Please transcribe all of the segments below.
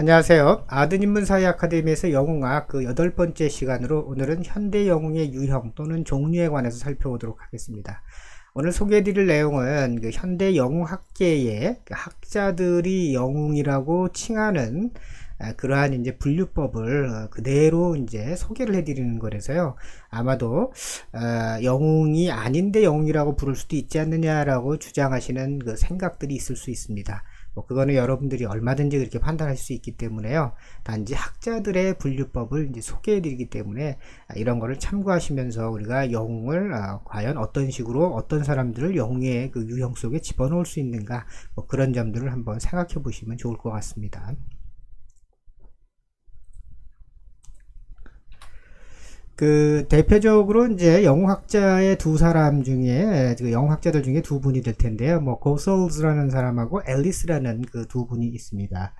안녕하세요. 아드님문사회 아카데미에서 영웅학 그 여덟 번째 시간으로 오늘은 현대 영웅의 유형 또는 종류에 관해서 살펴보도록 하겠습니다. 오늘 소개해드릴 내용은 그 현대 영웅학계의 그 학자들이 영웅이라고 칭하는 아, 그러한 이제 분류법을 어, 그대로 이제 소개를 해드리는 거라서요. 아마도 어, 영웅이 아닌데 영웅이라고 부를 수도 있지 않느냐라고 주장하시는 그 생각들이 있을 수 있습니다. 뭐 그거는 여러분들이 얼마든지 그렇게 판단하실 수 있기 때문에요. 단지 학자들의 분류법을 이제 소개해 드리기 때문에 아, 이런 거를 참고하시면서 우리가 영웅을 아, 과연 어떤 식으로 어떤 사람들을 영웅의 그 유형 속에 집어넣을 수 있는가 뭐 그런 점들을 한번 생각해 보시면 좋을 것 같습니다. 그 대표적으로 이제 영웅학자의 두 사람 중에 그 영웅학자들 중에 두 분이 될 텐데요. 뭐 고솔즈라는 사람하고 앨리스라는 그 두 분이 있습니다.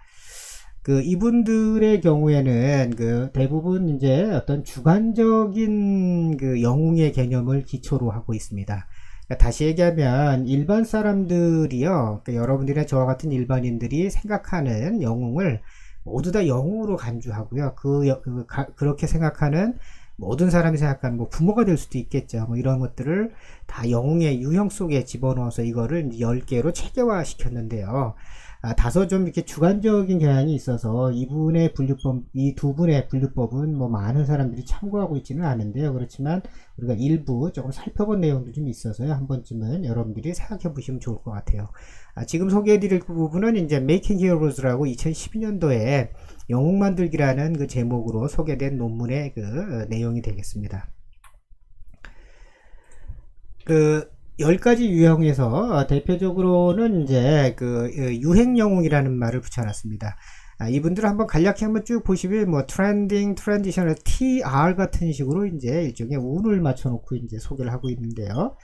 그 이분들의 경우에는 그 대부분 이제 어떤 주관적인 그 영웅의 개념을 기초로 하고 있습니다. 그러니까 다시 얘기하면 일반 사람들이요, 그러니까 여러분들이나 저와 같은 일반인들이 생각하는 영웅을 모두 다 영웅으로 간주하고요. 그, 그 가, 그렇게 생각하는 모든 사람이 생각하는 뭐 부모가 될 수도 있겠죠. 뭐 이런 것들을 다 영웅의 유형 속에 집어넣어서 이거를 10개로 체계화 시켰는데요. 아, 다소 좀 이렇게 주관적인 경향이 있어서 이분의 분류법, 이 두 분의 분류법은 뭐 많은 사람들이 참고하고 있지는 않은데요. 그렇지만 우리가 일부 조금 살펴본 내용도 좀 있어서요. 한 번쯤은 여러분들이 생각해 보시면 좋을 것 같아요. 아, 지금 소개해 드릴 부분은 이제 Making Heroes라고 2012년도에 영웅 만들기라는 그 제목으로 소개된 논문의 그 내용이 되겠습니다. 그 10가지 유형에서 대표적으로는 이제 그 유행 영웅이라는 말을 붙여놨습니다. 아, 이분들 을 한번 간략히 한번 쭉 보시면 뭐 트렌딩, 트랜디셔널, TR 같은 식으로 이제 일종의 운을 맞춰놓고 이제 소개를 하고 있는데요.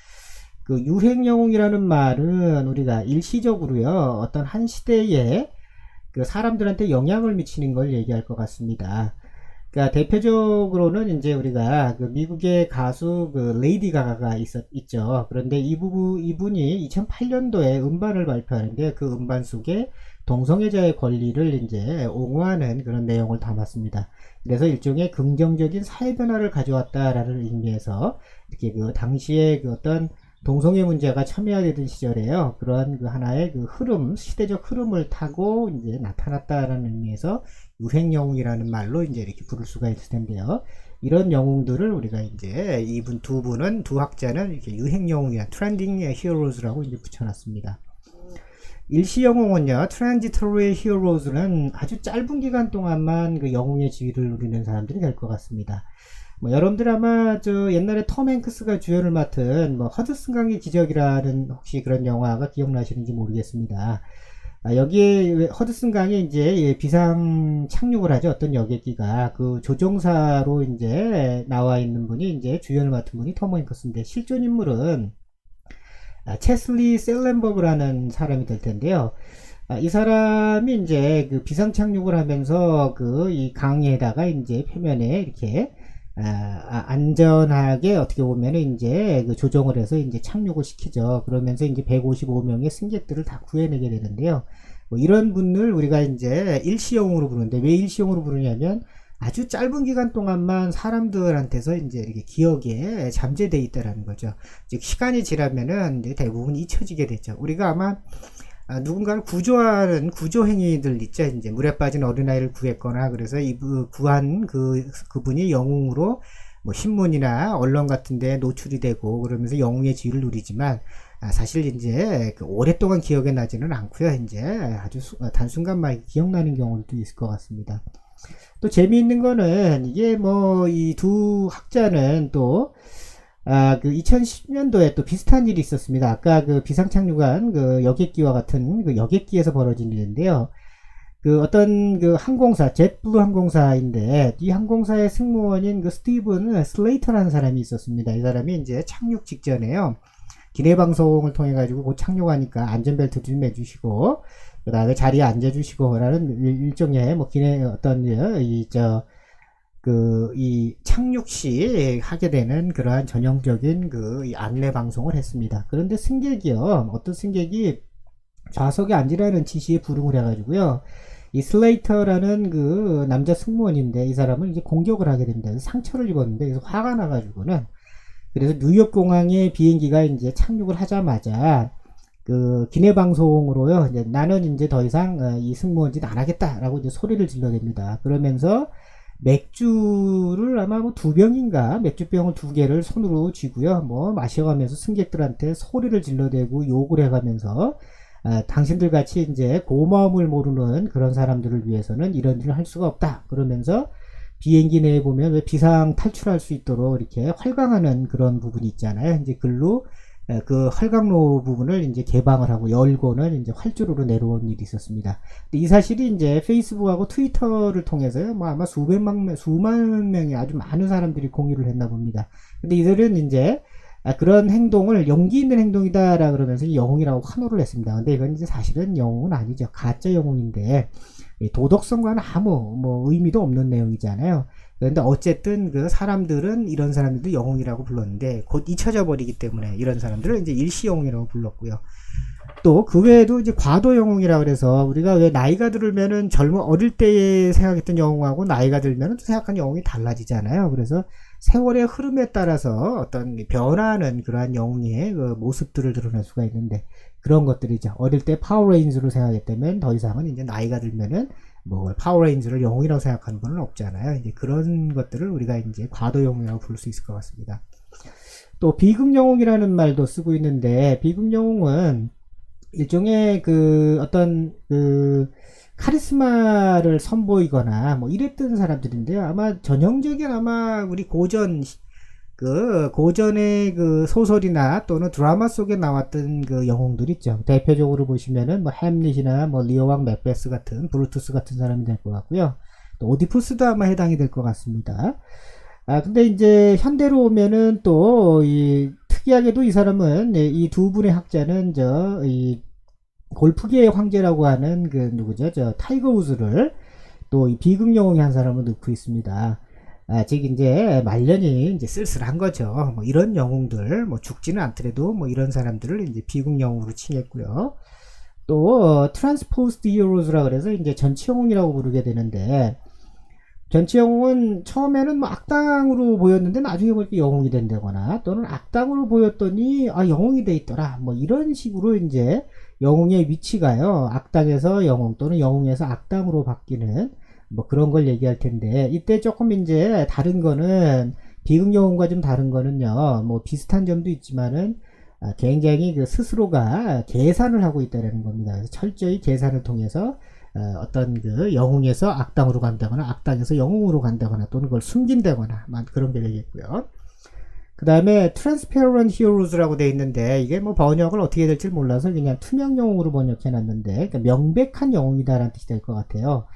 그 유행 영웅이라는 말은 우리가 일시적으로요 어떤 한 시대에 그 사람들한테 영향을 미치는 걸 얘기할 것 같습니다. 그러니까 대표적으로는 이제 우리가 그 미국의 가수 그 레이디 가가가 있었 있죠. 그런데 이 부부 이분이 2008년도에 음반을 발표하는데 그 음반 속에 동성애자의 권리를 이제 옹호하는 그런 내용을 담았습니다. 그래서 일종의 긍정적인 사회 변화를 가져왔다라는 의미에서 이렇게 그 당시에 그 어떤 동성애 문제가 첨예화되던 시절에요. 그러한 그 하나의 그 흐름, 시대적 흐름을 타고 이제 나타났다라는 의미에서 유행 영웅이라는 말로 이제 이렇게 부를 수가 있을 텐데요. 이런 영웅들을 우리가 이제 이분 두 분은 두 학자는 이렇게 유행 영웅이나 트렌딩 히어로즈라고 이제 붙여놨습니다. 일시 영웅은요, 트랜지토리 히어로즈는 아주 짧은 기간 동안만 그 영웅의 지위를 누리는 사람들이 될 것 같습니다. 뭐 여러분들 아마 저 옛날에 톰 행크스가 주연을 맡은 뭐 허드슨 강의 기적이라는 혹시 그런 영화가 기억나시는지 모르겠습니다. 아, 여기에 허드슨 강에 이제 비상 착륙을 하죠. 어떤 여객기가 그 조종사로 이제 나와 있는 분이 이제 주연을 맡은 분이 톰 행크스인데 실존 인물은 아, 체슬리 셀렌버그라는 사람이 될 텐데요. 아, 이 사람이 이제 그 비상 착륙을 하면서 그 이 강에다가 이제 표면에 이렇게 아, 아, 안전하게 어떻게 보면은 이제 그 조정을 해서 이제 착륙을 시키죠. 그러면서 이제 155명의 승객들을 다 구해내게 되는데요. 뭐 이런 분을 우리가 이제 일시용으로 부르는데 왜 일시용으로 부르냐면 아주 짧은 기간 동안만 사람들한테서 이제 이렇게 기억에 잠재돼 있다라는 거죠. 즉 시간이 지나면은 대부분 잊혀지게 되죠. 우리가 아마 아, 누군가를 구조하는 구조 행위들 있죠. 이제 물에 빠진 어린아이를 구했거나 그래서 이 구한 그 그분이 영웅으로 뭐 신문이나 언론 같은 데 노출이 되고 그러면서 영웅의 지위를 누리지만 아, 사실 이제 그 오랫동안 기억에 나지는 않고요. 이제 아주 수, 단순간만 기억나는 경우도 있을 것 같습니다. 또 재미있는 거는 이게 뭐 이 두 학자는 또 아, 그 2010년도에 또 비슷한 일이 있었습니다. 아까 그 비상착륙한 그 여객기와 같은 그 여객기에서 벌어진 일인데요. 그 어떤 그 항공사, 젯블루 항공사인데 이 항공사의 승무원인 그 스티븐 슬레이터라는 사람이 있었습니다. 이 사람이 이제 착륙 직전에요. 기내 방송을 통해 가지고 곧 착륙하니까 안전벨트 좀 매주시고 그 다음에 자리에 앉아주시고 라는 일종의 뭐 기내 어떤 이 저 그 이 착륙 시 하게 되는 그러한 전형적인 그 안내 방송을 했습니다. 그런데 승객이요, 어떤 승객이 좌석에 앉으라는 지시에 불응을 해가지고요, 이 슬레이터라는 그 남자 승무원인데 이 사람은 이제 공격을 하게 됩니다. 상처를 입었는데 그래서 화가 나가지고는 그래서 뉴욕 공항에 비행기가 이제 착륙을 하자마자 그 기내 방송으로요. 이제 나는 이제 더 이상 어, 이 승무원 짓안 하겠다라고 이제 소리를 질러댑니다. 그러면서 맥주를 아마 뭐 두 병인가 맥주병을 두 개를 손으로 쥐고요. 뭐 마셔가면서 승객들한테 소리를 질러대고 욕을 해가면서 아, 당신들 같이 이제 고마움을 모르는 그런 사람들을 위해서는 이런 일을 할 수가 없다. 그러면서 비행기 내에 보면 왜 비상 탈출할 수 있도록 이렇게 활강하는 그런 부분이 있잖아요. 이제 글로 에, 그 활강로 부분을 이제 개방을 하고 열고는 이제 활주로로 내려온 일이 있었습니다. 근데 이 사실이 이제 페이스북하고 트위터를 통해서요, 뭐 아마 수백만 명, 수만 명이 아주 많은 사람들이 공유를 했나 봅니다. 근데 이들은 이제 아, 그런 행동을 용기 있는 행동이다라 그러면서 영웅이라고 환호를 했습니다. 근데 이건 이제 사실은 영웅은 아니죠. 가짜 영웅인데 이 도덕성과는 아무 뭐 의미도 없는 내용이잖아요. 그런데 어쨌든 그 사람들은 이런 사람들도 영웅이라고 불렀는데 곧 잊혀져 버리기 때문에 이런 사람들을 이제 일시 영웅이라고 불렀고요. 또 그 외에도 이제 과도 영웅이라 그래서 우리가 왜 나이가 들면은 젊은 어릴 때에 생각했던 영웅하고 나이가 들면은 또 생각하는 영웅이 달라지잖아요. 그래서 세월의 흐름에 따라서 어떤 변화하는 그러한 영웅의 그 모습들을 드러낼 수가 있는데 그런 것들이죠. 어릴 때 파워레인즈로 생각했다면 더 이상은 이제 나이가 들면은 뭐 파워레인즈를 영웅이라고 생각하는 건 없잖아요. 이제 그런 것들을 우리가 이제 과도 영웅이라고 부를 수 있을 것 같습니다. 또 비극 영웅이라는 말도 쓰고 있는데 비극 영웅은 일종의 그 어떤 그 카리스마를 선보이거나 뭐 이랬던 사람들인데요. 아마 전형적인 아마 우리 고전 그 고전의 그 소설이나 또는 드라마 속에 나왔던 그 영웅들 있죠. 대표적으로 보시면은 뭐 햄릿이나 뭐 리어왕 맥베스 같은 브루투스 같은 사람이 될 것 같고요. 또 오디푸스도 아마 해당이 될 것 같습니다. 아 근데 이제 현대로 오면은 또 이 특이하게도 이 사람은 이 두 분의 학자는 저 이 골프계의 황제라고 하는 그 누구죠? 저 타이거 우즈를 또 이 비극 영웅의 한 사람을 넣고 있습니다. 아, 즉 이제 말년이 이제 쓸쓸한 거죠. 뭐 이런 영웅들 뭐 죽지는 않더라도 뭐 이런 사람들을 이제 비극 영웅으로 칭했고요. 또 트랜스포스트 히어로즈라 그래서 이제 전치 영웅이라고 부르게 되는데 전치 영웅은 처음에는 뭐 악당으로 보였는데 나중에 보니까 영웅이 된다거나 또는 악당으로 보였더니 아 영웅이 돼 있더라 뭐 이런 식으로 이제 영웅의 위치가요 악당에서 영웅 또는 영웅에서 악당으로 바뀌는 뭐 그런 걸 얘기할 텐데 이때 조금 이제 다른 거는 비극 영웅과 좀 다른 거는요 뭐 비슷한 점도 있지만은 아, 굉장히 그 스스로가 계산을 하고 있다는 겁니다. 철저히 계산을 통해서 어, 어떤 그 영웅에서 악당으로 간다거나 악당에서 영웅으로 간다거나 또는 그걸 숨긴다거나 만 그런 게 되겠고요. 그 다음에 Transparent Heroes라고 돼 있는데 이게 뭐 번역을 어떻게 될지 몰라서 그냥 투명 영웅으로 번역해 놨는데 그러니까 명백한 영웅이다라는 뜻이 될 것 같아요.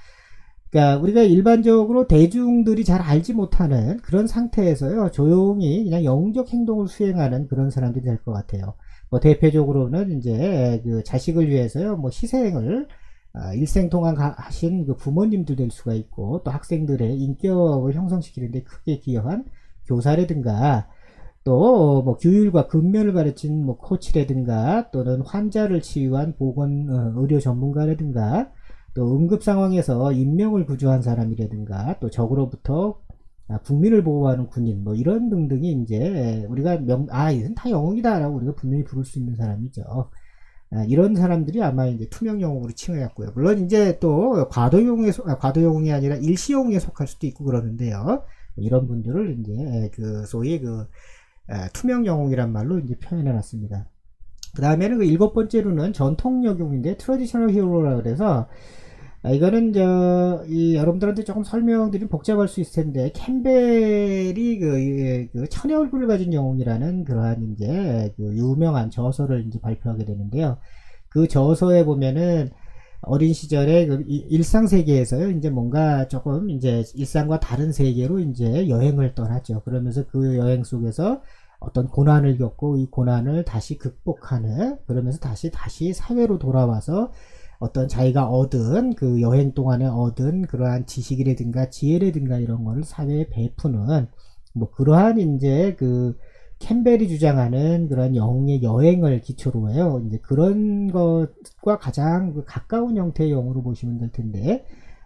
그러니까 우리가 일반적으로 대중들이 잘 알지 못하는 그런 상태에서요 조용히 그냥 영웅적 행동을 수행하는 그런 사람들이 될 것 같아요. 뭐 대표적으로는 이제 그 자식을 위해서요 뭐 희생을 아, 일생 동안 가- 하신 그 부모님들 될 수가 있고 또 학생들의 인격을 형성시키는데 크게 기여한 교사라든가 또 뭐 규율과 근면을 가르친 뭐 코치라든가 또는 환자를 치유한 보건 어, 의료 전문가라든가 또 응급 상황에서 인명을 구조한 사람이라든가 또 적으로부터 아, 국민을 보호하는 군인 뭐 이런 등등이 이제 우리가 명, 아 이건 다 영웅이다라고 우리가 분명히 부를 수 있는 사람이죠. 아, 이런 사람들이 아마 이제 투명 영웅으로 칭해졌고요. 물론 이제 또 과도 영웅에 속- 아, 과도 영웅이 아니라 일시 영웅에 속할 수도 있고 그러는데요. 이런 분들을 이제 그 소위 그 아, 투명 영웅이란 말로 이제 표현해 놨습니다. 그 다음에는 그 일곱 번째로는 전통 영웅인데 트레디셔널 히어로라 그래서 아, 이거는 저, 이 여러분들한테 조금 설명드리면 복잡할 수 있을 텐데, 캠벨이 그, 이- 그 천의 얼굴을 가진 영웅이라는 그러한 이제 그 유명한 저서를 이제 발표하게 되는데요. 그 저서에 보면은 어린 시절에 그 이- 일상 세계에서요, 이제 뭔가 조금 이제 일상과 다른 세계로 이제 여행을 떠났죠. 그러면서 그 여행 속에서 어떤 고난을 겪고 이 고난을 다시 극복하는, 그러면서 다시, 다시 사회로 돌아와서 어떤 자기가 얻은 그 여행 동안에 얻은 그러한 지식이라든가 지혜라든가 이런 거를 사회에 베푸는 뭐 그러한 이제 그 캠벨이 주장하는 그런 영웅의 여행을 기초로 해요. 이제 그런 것과 가장 그 가까운 형태의 영웅으로 보시면 될 텐데,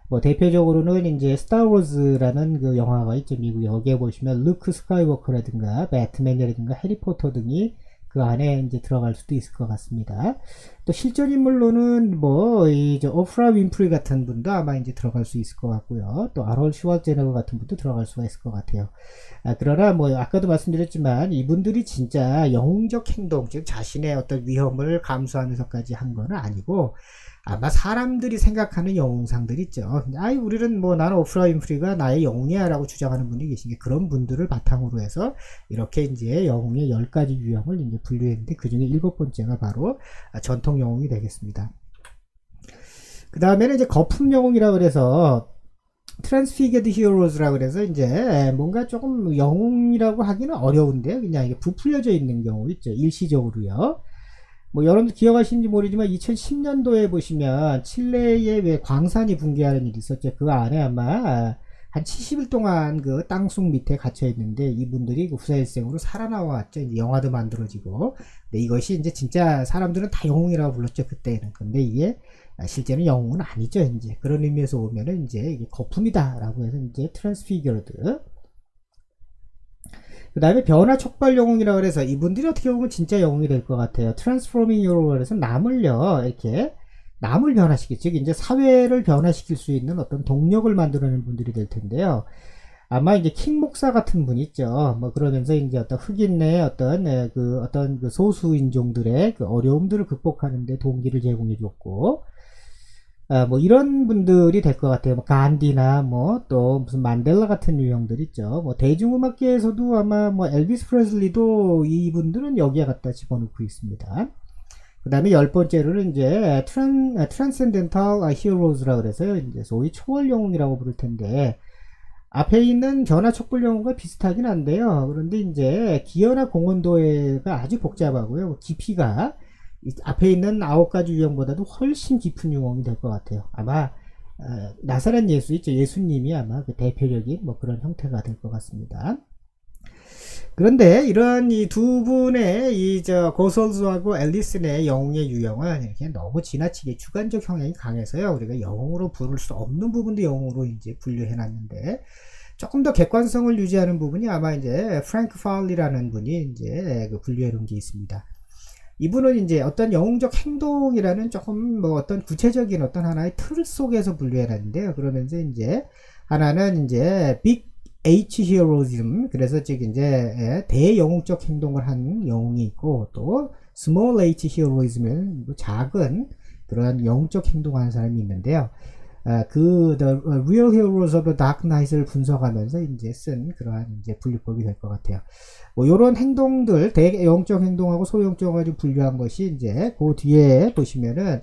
뭐 대표적으로는 이제 스타워즈라는 그 영화가 있죠 미국 여기에 보시면 루크 스카이워커라든가 배트맨이라든가 해리포터 등이 그 안에 이제 들어갈 수도 있을 것 같습니다. 또 실존 인물로는 뭐 이제 오프라 윈프리 같은 분도 아마 이제 들어갈 수 있을 것 같고요. 또 아롤 슈왈제네거 같은 분도 들어갈 수가 있을 것 같아요. 아, 그러나 뭐 아까도 말씀드렸지만 이분들이 진짜 영웅적 행동 즉 자신의 어떤 위험을 감수하면서까지 한건 아니고 아마 사람들이 생각하는 영웅상들 있죠. 아이 우리는 뭐 나는 오프라 윈프리가 나의 영웅이야라고 주장하는 분이 계신 게 그런 분들을 바탕으로 해서 이렇게 이제 영웅의 열 가지 유형을 이제 분류했는데 그 중에 일곱 번째가 바로 전통 영웅이 되겠습니다. 그 다음에는 이제 거품 영웅이라 그래서 트랜스피게드 히어로즈라 그래서 이제 뭔가 조금 영웅이라고 하기는 어려운데요. 그냥 이게 부풀려져 있는 경우 있죠. 일시적으로요. 뭐 여러분들 기억하시는지 모르지만 2010년도에 보시면 칠레에 왜 광산이 붕괴하는 일이 있었죠. 그 안에 아마 한 70일 동안 그 땅속 밑에 갇혀 있는데 이분들이 그 후사일생으로 살아나왔죠. 이제 영화도 만들어지고. 근데 이것이 이제 진짜 사람들은 다 영웅이라고 불렀죠. 그때는. 근데 이게 실제는 영웅은 아니죠. 이제 그런 의미에서 보면은 이제 이게 거품이다라고 해서 이제 트랜스피겨드. 그 다음에 변화 촉발 영웅이라고 그래서 이분들이 어떻게 보면 진짜 영웅이 될 것 같아요. 트랜스포밍 영웅 그래서 남을요 이렇게 남을 변화시키 즉 이제 사회를 변화시킬 수 있는 어떤 동력을 만들어내는 분들이 될 텐데요. 아마 이제 킹 목사 같은 분 있죠. 뭐 그러면서 이제 어떤 흑인 내 어떤 에, 그 어떤 그 소수 인종들의 그 어려움들을 극복하는데 동기를 제공해 줬고 아, 뭐 이런 분들이 될 것 같아요. 뭐 간디나 뭐 또 무슨 만델라 같은 유형들 있죠. 뭐 대중음악계에서도 아마 뭐 엘비스 프레슬리도 이분들은 여기에 갖다 집어넣고 있습니다. 그 다음에 열 번째로는 이제 트랜, 트랜센덴탈 히어로즈라 그래서요. 이제 소위 초월 영웅이라고 부를 텐데 앞에 있는 전화 촉불 영웅과 비슷하긴 한데요. 그런데 이제 기어나 공원도가 아주 복잡하고요. 깊이가 앞에 있는 아홉 가지 유형보다도 훨씬 깊은 유형이 될 것 같아요. 아마 어, 나사렛 예수 있죠. 예수님이 아마 그 대표적인 뭐 그런 형태가 될 것 같습니다. 그런데 이런 이 두 분의 이 저 고솔즈하고 앨리슨의 영웅의 유형은 이렇게 너무 지나치게 주관적 성향이 강해서요. 우리가 영웅으로 부를 수 없는 부분도 영웅으로 이제 분류해 놨는데 조금 더 객관성을 유지하는 부분이 아마 이제 프랭크 파울리라는 분이 이제 그 분류해 놓은 게 있습니다. 이분은 이제 어떤 영웅적 행동이라는 조금 뭐 어떤 구체적인 어떤 하나의 틀 속에서 분류해 놨는데요. 그러면서 이제 하나는 이제 빅 H 히어로즘 그래서 즉 이제 예, 대영웅적 행동을 한 영웅이 있고 또 스몰 H 히어로즘은 뭐 작은 그런 영웅적 행동하는 사람이 있는데요. 아, 그 The Real Heroes of the Dark Knight을 분석하면서 이제 쓴 그러한 이제 분류법이 될 것 같아요. 뭐 이런 행동들 대영적 행동하고 소영적 가지고 분류한 것이 이제 그 뒤에 보시면은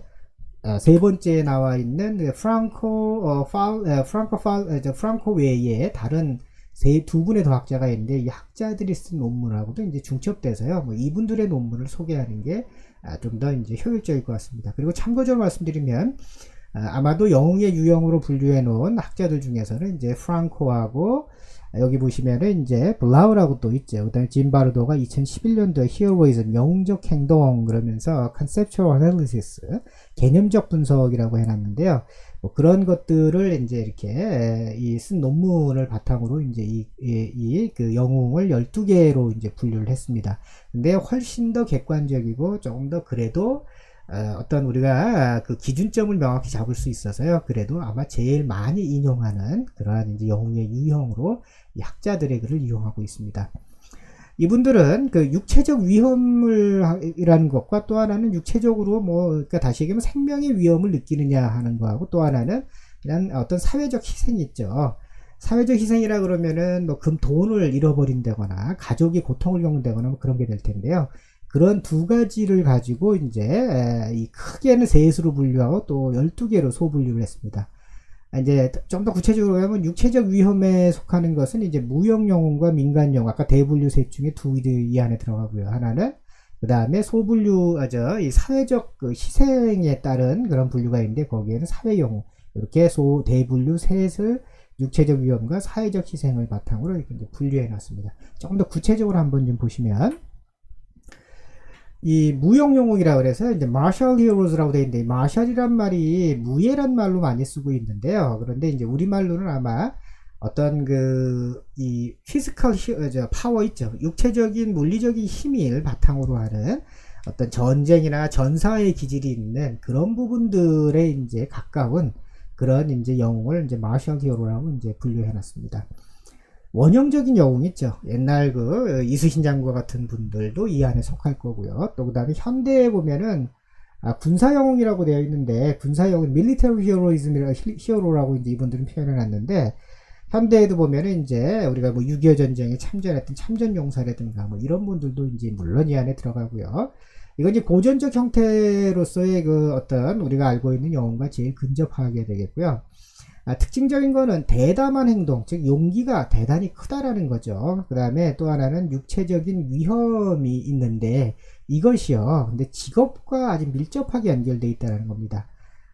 어, 세 번째 나와 있는 프랑코 어, 팔 어, 프랑코 팔 어, 프랑코 외에 다른 세 두 분의 더 학자가 있는데 이 학자들이 쓴 논문하고도 이제 중첩돼서요. 뭐 이분들의 논문을 소개하는 게 좀더 이제 효율적일 것 같습니다. 그리고 참고적으로 말씀드리면 아, 아마도 영웅의 유형으로 분류해 놓은 학자들 중에서는 이제 프랑코하고 여기 보시면은 이제 블라우라고 또 있죠. 그다음에 짐바르도가 2011년도에 히어로이즘 영웅적 행동 그러면서 컨셉츄얼 어널리시스 개념적 분석이라고 해놨는데요. 뭐 그런 것들을 이제 이렇게 이 쓴 논문을 바탕으로 이제 이그 영웅을 12개로 이제 분류를 했습니다. 근데 훨씬 더 객관적이고 조금 더 그래도 어, 떤 우리가 그 기준점을 명확히 잡을 수 있어서요. 그래도 아마 제일 많이 인용하는 그러한 이제 영웅의 유형으로 학자들의 글을 이용하고 있습니다. 이분들은 그 육체적 위험을이라는 것과 또 하나는 육체적으로 뭐 그러니까 다시 얘기하면 생명의 위험을 느끼느냐 하는 거하고 또 하나는 이런 어떤 사회적 희생이 있죠. 사회적 희생이라 그러면은 뭐 금 돈을 잃어버린다거나 가족이 고통을 겪는다거나 뭐 그런 게 될 텐데요. 그런 두 가지를 가지고 이제 이 크게는 셋으로 분류하고 또 12개로 소분류를 했습니다. 이제 좀 더 구체적으로 하면 육체적 위험에 속하는 것은 이제 무형 영웅과 민간 영웅 아까 대분류 셋 중에 두 개 이 안에 들어가고요. 하나는 그 다음에 소분류, 아, 저, 이 사회적 그 희생에 따른 그런 분류가 있는데, 거기에는 사회용, 이렇게 소, 대분류 셋을 육체적 위험과 사회적 희생을 바탕으로 이렇게 분류해 놨습니다. 조금 더 구체적으로 한번 좀 보시면, 이 무용 용어이라 그래서 이제 마셜 히어로즈라고 되어 있는데 마셜이란 말이 무예란 말로 많이 쓰고 있는데요. 그런데 이제 우리말로는 아마 어떤 그 이 피지컬 저 파워 있죠. 육체적인 물리적인 힘을 바탕으로 하는 어떤 전쟁이나 전사의 기질이 있는 그런 부분들에 이제 가까운 그런 이제 영웅을 이제 마셜 히어로라고 이제 분류해 놨습니다. 원형적인 영웅 있죠. 옛날 그 이순신 장과 같은 분들도 이 안에 속할 거고요. 또 그다음에 현대에 보면은 아, 군사 영웅이라고 되어 있는데 군사 영웅 밀리터리 히어로이즘이라 히어로라고 이제 이분들은 표현해 놨는데 현대에도 보면은 이제 우리가 뭐 6.25 전쟁에 참전했던 참전 용사라든가 뭐 이런 분들도 이제 물론 이 안에 들어가고요. 이건 이제 고전적 형태로서의 그 어떤 우리가 알고 있는 영웅과 제일 근접하게 되겠고요. 아, 특징적인 거는 대담한 행동, 즉 용기가 대단히 크다라는 거죠. 그 다음에 또 하나는 육체적인 위험이 있는데 이것이요. 근데 직업과 아주 밀접하게 연결돼 있다는 겁니다.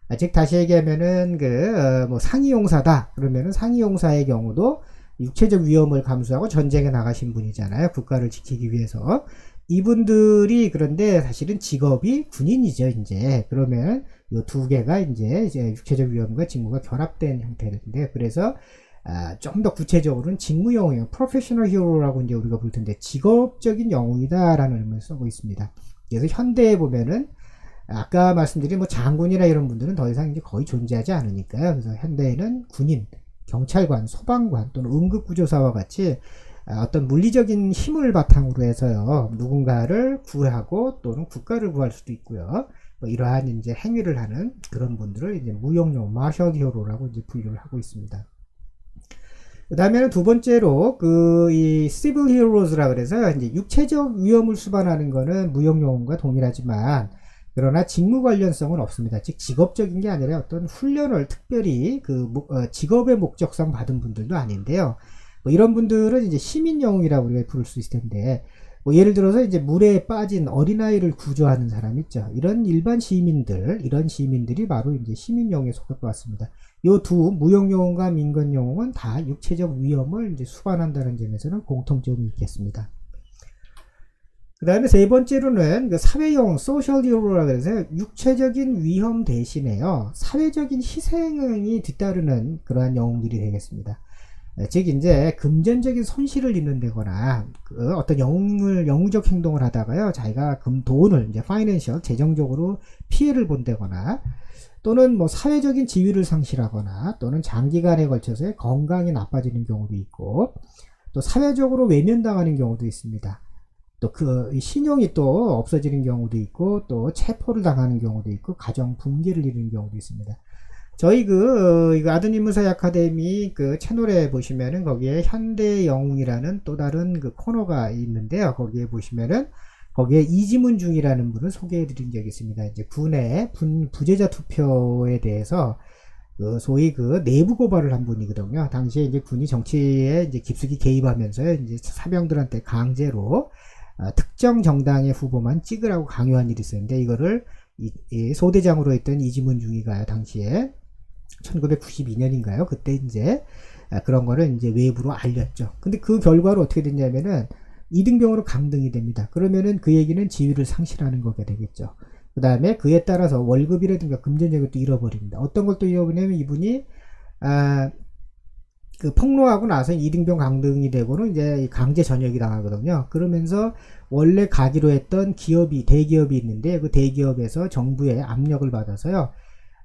아, 즉 다시 얘기하면은 그뭐 상위 용사다 그러면은 상위 용사의 경우도 육체적 위험을 감수하고 전쟁에 나가신 분이잖아요. 국가를 지키기 위해서. 이분들이 그런데 사실은 직업이 군인이죠, 이제. 그러면 이 두 개가 이제, 이제 육체적 위험과 직무가 결합된 형태인데, 그래서 아, 좀 더 구체적으로는 직무 영웅이에요. 프로페셔널 히어로라고 이제 우리가 볼 텐데, 직업적인 영웅이다라는 의미를 쓰고 있습니다. 그래서 현대에 보면은, 아까 말씀드린 뭐 장군이나 이런 분들은 더 이상 이제 거의 존재하지 않으니까요. 그래서 현대에는 군인, 경찰관, 소방관 또는 응급구조사와 같이 아, 어떤 물리적인 힘을 바탕으로 해서요 누군가를 구하고 또는 국가를 구할 수도 있고요 뭐 이러한 이제 행위를 하는 그런 분들을 이제 무용용 마셜 히어로라고 이제 분류를 하고 있습니다. 그 다음에는 두 번째로 그이 시블 히어로즈라 그래서 이제 육체적 위험을 수반하는 거는 무용용과 동일하지만 그러나 직무 관련성은 없습니다. 즉 직업적인 게 아니라 어떤 훈련을 특별히 그 어, 직업의 목적상 받은 분들도 아닌데요. 뭐 이런 분들은 이제 시민 영웅이라고 우리가 부를 수 있을 텐데 뭐 예를 들어서 이제 물에 빠진 어린아이를 구조하는 사람 있죠. 이런 일반 시민들, 이런 시민들이 바로 이제 시민 영웅에 속할 것 같습니다. 요 두 무용 영웅과 민간 영웅은 다 육체적 위험을 이제 수반한다는 점에서는 공통점이 있겠습니다. 그 다음에 세 번째로는 그 사회용 소셜 히어로라 그래서 육체적인 위험 대신에요 사회적인 희생이 뒤따르는 그러한 영웅들이 되겠습니다. 네, 즉 이제 금전적인 손실을 입는다거나 그 어떤 영웅을 영웅적 행동을 하다가요 자기가 금 돈을 이제 파이낸셜 재정적으로 피해를 본다거나 또는 뭐 사회적인 지위를 상실하거나 또는 장기간에 걸쳐서 건강이 나빠지는 경우도 있고 또 사회적으로 외면당하는 경우도 있습니다. 또 그 신용이 또 없어지는 경우도 있고 또 체포를 당하는 경우도 있고 가정 붕괴를 이루는 경우도 있습니다. 저희 그, 그 아드님 무사의 아카데미 그 채널에 보시면은 거기에 현대 영웅이라는 또 다른 그 코너가 있는데요. 거기에 보시면은 거기에 이지문 중이라는 분을 소개해 드린 적이 있습니다. 이제 군의 분, 부재자 투표에 대해서 그 소위 그 내부 고발을 한 분이거든요. 당시에 이제 군이 정치에 이제 깊숙이 개입하면서 이제 사병들한테 강제로 어, 특정 정당의 후보만 찍으라고 강요한 일이 있었는데 이거를 이, 이 소대장으로 했던 이지문 중이가 당시에 1992년인가요? 그때 이제 아, 그런 거를 이제 외부로 알렸죠. 근데 그 결과로 어떻게 됐냐면은 이등병으로 감등이 됩니다. 그러면은 그 얘기는 지위를 상실하는 거게 되겠죠. 그 다음에 그에 따라서 월급이라든가 금전적인 것도 잃어버립니다. 어떤 걸 또 잃어버리냐면 이분이 아, 그 폭로하고 나서 이등병 강등이 되고는 이제 강제 전역이 당하거든요. 그러면서 원래 가기로 했던 기업이 대기업이 있는데 그 대기업에서 정부의 압력을 받아서요.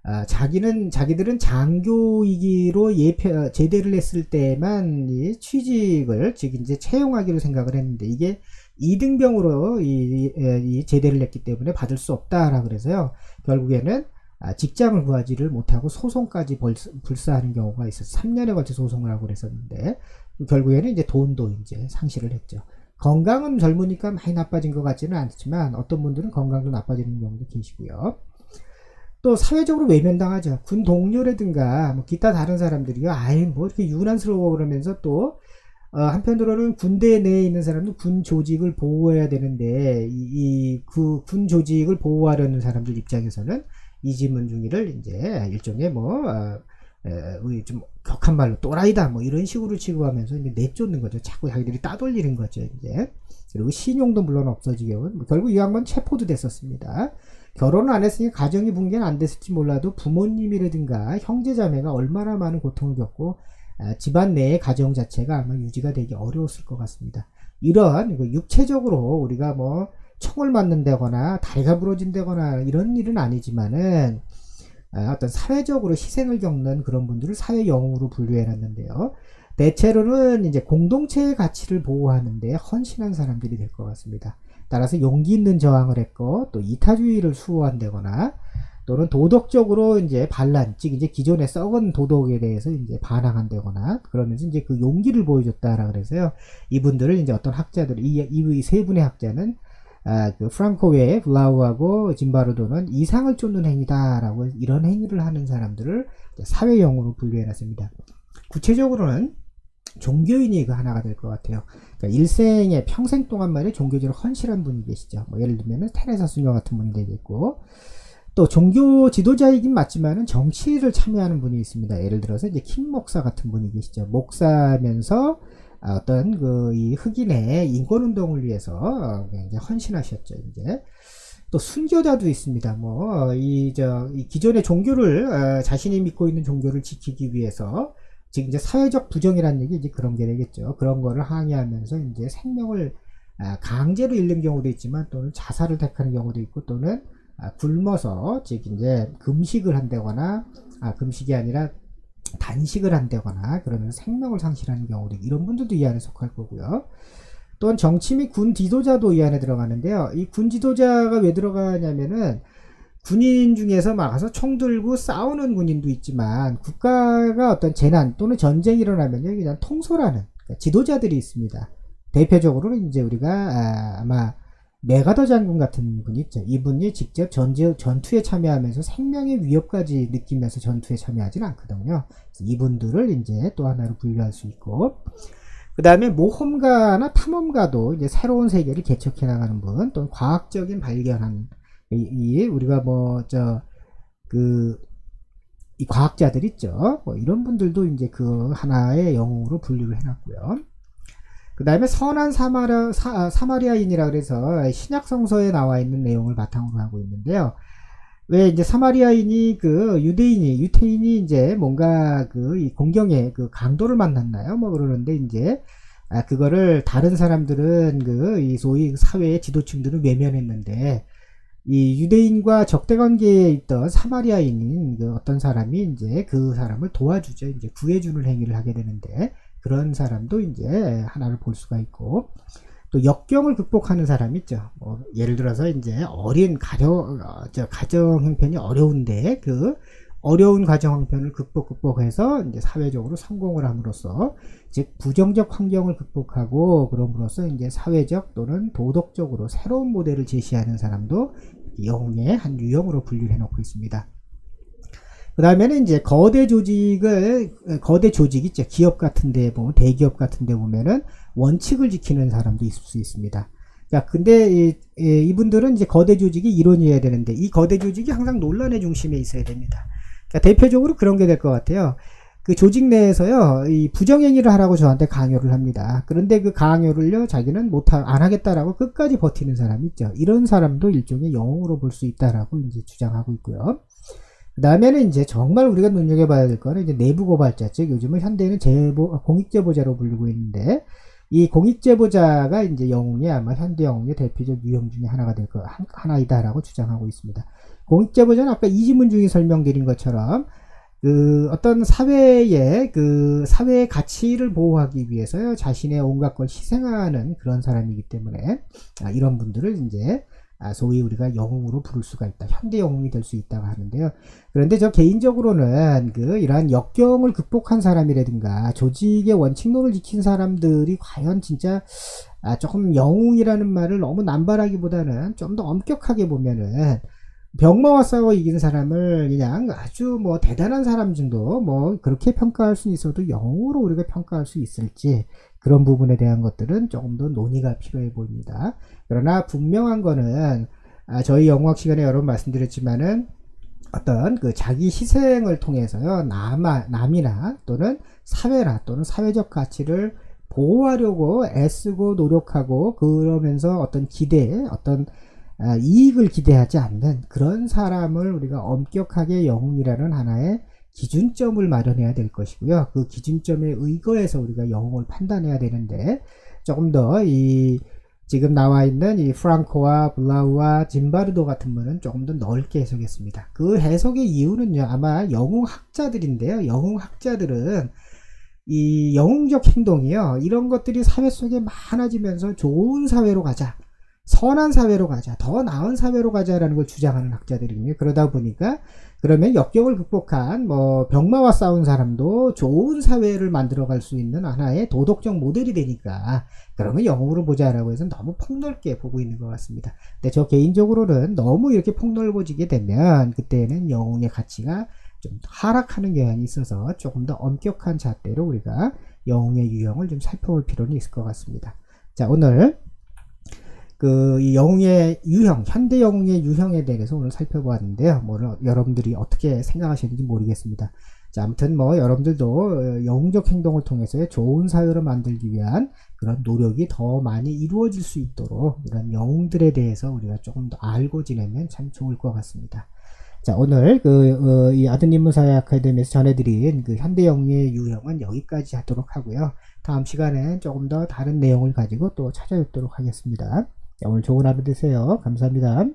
아, 자기는 자기들은 장교이기로 예표 제대를 했을 때만 이 취직을 즉 이제 채용하기로 생각을 했는데 이게 2등병으로 이, 이 제대를 했기 때문에 받을 수 없다라 그래서요 결국에는 아, 직장을 구하지를 못하고 소송까지 불사하는 경우가 있어서 3년에 걸쳐 소송을 하고 그랬었는데 결국에는 이제 돈도 이제 상실을 했죠. 건강은 젊으니까 많이 나빠진 것 같지는 않지만 어떤 분들은 건강도 나빠지는 경우도 계시고요. 또 사회적으로 외면당하죠. 군 동료라든가 뭐 기타 다른 사람들이요. 아예 뭐 이렇게 유난스러워 그러면서 또 어, 한편으로는 군대 내에 있는 사람도 군 조직을 보호해야 되는데 이그군 조직을 보호하려는 사람들 입장에서는 이지문 중위를 이제 일종의 뭐 어, 에, 좀 격한 말로 또라이다 뭐 이런 식으로 취급하면서 이제 내쫓는 거죠. 자꾸 자기들이 따돌리는 거죠. 이제 그리고 신용도 물론 없어지게 뭐 결국 이 양반 체포도 됐었습니다. 결혼을 안 했으니 가정이 붕괴는 안 됐을지 몰라도 부모님이라든가 형제자매가 얼마나 많은 고통을 겪고 아, 집안 내의 가정 자체가 아마 유지가 되기 어려웠을 것 같습니다. 이런 그 육체적으로 우리가 뭐 총을 맞는다거나 다리가 부러진다거나 이런 일은 아니지만은 아, 어떤 사회적으로 희생을 겪는 그런 분들을 사회 영웅으로 분류해 놨는데요. 대체로는 이제 공동체의 가치를 보호하는데 헌신한 사람들이 될 것 같습니다. 따라서 용기 있는 저항을 했고 또 이타주의를 수호한다거나 또는 도덕적으로 이제 반란, 즉 이제 기존의 썩은 도덕에 대해서 이제 반항한다거나 그러면서 이제 그 용기를 보여줬다라 그래서요. 이분들을 이제 어떤 학자들 이세 분의 학자는 아, 그 프랑코 외에 블라우하고 짐바르도는 이상을 쫓는 행위다라고 이런 행위를 하는 사람들을 사회용으로 분류해놨습니다. 구체적으로는 종교인이 그 하나가 될 것 같아요. 그러니까 일생의 평생 동안 말에 종교적으로 헌신한 분이 계시죠. 뭐 예를 들면 테레사 수녀 같은 분이 되겠고 또 종교 지도자이긴 맞지만은 정치를 참여하는 분이 있습니다. 예를 들어서 이제 킴 목사 같은 분이 계시죠. 목사면서 아, 어떤 그 이 흑인의 인권 운동을 위해서 이제 헌신하셨죠. 이제 또 순교자도 있습니다. 뭐 이저 기존의 종교를 어, 자신이 믿고 있는 종교를 지키기 위해서 지금 이제 사회적 부정이라는 얘기 이제 그런 게 되겠죠. 그런 거를 항의하면서 이제 생명을 아, 강제로 잃는 경우도 있지만 또는 자살을 택하는 경우도 있고 또는 아, 굶어서 즉 이제 금식을 한다거나 아 금식이 아니라 단식을 한다거나 그러면 생명을 상실하는 경우도 이런 분들도 이 안에 속할 거고요. 또한 정치 및 군 지도자도 이 안에 들어가는데요. 이 군 지도자가 왜 들어가냐면은 군인 중에서 막아서 총 들고 싸우는 군인도 있지만 국가가 어떤 재난 또는 전쟁이 일어나면 그냥 통솔하는 그러니까 지도자들이 있습니다. 대표적으로는 이제 우리가 아, 아마 메가더 장군 같은 분이 있죠. 이분이 직접 전지, 전투에 참여하면서 생명의 위협까지 느끼면서 전투에 참여하지는 않거든요. 이분들을 이제 또 하나로 분류할 수 있고, 그 다음에 모험가나 탐험가도 이제 새로운 세계를 개척해 나가는 분, 또는 과학적인 발견한, 이, 이 우리가 뭐, 저, 그, 이 과학자들 있죠. 뭐 이런 분들도 이제 그 하나의 영웅으로 분류를 해놨고요. 그 다음에 선한 사마리아, 사, 사마리아 인이라 그래서 신약 성서에 나와 있는 내용을 바탕으로 하고 있는데요. 왜 이제 사마리아인이 그 유대인이 유태인이 이제 뭔가 그 공경의 그 강도를 만났나요? 뭐 그러는데 이제 아 그거를 다른 사람들은 그 이 소위 사회의 지도층들은 외면했는데 이 유대인과 적대 관계에 있던 사마리아인인 그 어떤 사람이 이제 그 사람을 도와주죠. 이제 구해주는 행위를 하게 되는데 그런 사람도 이제 하나를 볼 수가 있고 또 역경을 극복하는 사람 있죠. 뭐 예를 들어서 이제 어린 가정 어, 저 가정 형편이 어려운데 그 어려운 가정 형편을 극복 극복해서 이제 사회적으로 성공을 함으로써 즉 부정적 환경을 극복하고 그럼으로써 이제 사회적 또는 도덕적으로 새로운 모델을 제시하는 사람도 영웅의 한 유형으로 분류해 놓고 있습니다. 그 다음에는 이제 거대 조직을, 거대 조직 있죠. 기업 같은 데 보면, 대기업 같은 데 보면은 원칙을 지키는 사람도 있을 수 있습니다. 자, 근데 이, 이 분들은 이제 거대 조직이 이론이어야 되는데, 이 거대 조직이 항상 논란의 중심에 있어야 됩니다. 그러니까 대표적으로 그런 게 될 것 같아요. 그 조직 내에서요, 이 부정행위를 하라고 저한테 강요를 합니다. 그런데 그 강요를요, 자기는 못, 하, 안 하겠다라고 끝까지 버티는 사람 있죠. 이런 사람도 일종의 영웅으로 볼 수 있다라고 이제 주장하고 있고요. 그 다음에는 이제 정말 우리가 눈여겨봐야 될 거는 이제 내부 고발자, 즉 요즘은 현대에는 제보, 공익제보자로 불리고 있는데 이 공익제보자가 이제 영웅이 아마 현대 영웅의 대표적 유형 중에 하나가 될 거, 하나이다라고 주장하고 있습니다. 공익제보자는 아까 이지문 중에 설명드린 것처럼 그 어떤 사회의 그 사회의 가치를 보호하기 위해서요 자신의 온갖 걸 희생하는 그런 사람이기 때문에 아, 이런 분들을 이제 아, 소위 우리가 영웅으로 부를 수가 있다. 현대 영웅이 될 수 있다고 하는데요. 그런데 저 개인적으로는 그 이러한 역경을 극복한 사람이라든가 조직의 원칙론을 지킨 사람들이 과연 진짜 아, 조금 영웅이라는 말을 너무 남발하기보다는 좀 더 엄격하게 보면은 병마와 싸워 이긴 사람을 그냥 아주 뭐 대단한 사람 정도 뭐 그렇게 평가할 수 있어도 영웅으로 우리가 평가할 수 있을지 그런 부분에 대한 것들은 조금 더 논의가 필요해 보입니다. 그러나 분명한 거는 아, 저희 영어학 시간에 여러 번 말씀드렸지만은 어떤 그 자기 희생을 통해서요 남아, 남이나 또는 사회나 또는 사회적 가치를 보호하려고 애쓰고 노력하고 그러면서 어떤 기대 어떤 아, 이익을 기대하지 않는 그런 사람을 우리가 엄격하게 영웅이라는 하나의 기준점을 마련해야 될 것이고요. 그 기준점에 의거해서 우리가 영웅을 판단해야 되는데 조금 더 이 지금 나와 있는 이 프랑코와 블라우와 짐바르도 같은 분은 조금 더 넓게 해석했습니다. 그 해석의 이유는요, 아마 영웅학자들인데요. 영웅학자들은 이 영웅적 행동이요, 이런 것들이 사회 속에 많아지면서 좋은 사회로 가자. 선한 사회로 가자, 더 나은 사회로 가자라는 걸 주장하는 학자들이거든요. 그러다 보니까 그러면 역경을 극복한 뭐 병마와 싸운 사람도 좋은 사회를 만들어갈 수 있는 하나의 도덕적 모델이 되니까 그러면 영웅으로 보자라고 해서 너무 폭넓게 보고 있는 것 같습니다. 근데 저 개인적으로는 너무 이렇게 폭넓어지게 되면 그때는 영웅의 가치가 좀 하락하는 경향이 있어서 조금 더 엄격한 잣대로 우리가 영웅의 유형을 좀 살펴볼 필요는 있을 것 같습니다. 자 오늘 그이 영웅의 유형, 현대 영웅의 유형에 대해서 오늘 살펴보았는데요. 뭐 여러분들이 어떻게 생각하시는지 모르겠습니다. 자, 아무튼 뭐 여러분들도 어, 영웅적 행동을 통해서 좋은 사회를 만들기 위한 그런 노력이 더 많이 이루어질 수 있도록 이런 영웅들에 대해서 우리가 조금 더 알고 지내면 참 좋을 것 같습니다. 자, 오늘 그, 어, 이 아드님 무사회 아카데미에서 전해드린 그 현대 영웅의 유형은 여기까지 하도록 하고요. 다음 시간엔 조금 더 다른 내용을 가지고 또 찾아뵙도록 하겠습니다. 자, 오늘 좋은 하루 되세요. 감사합니다.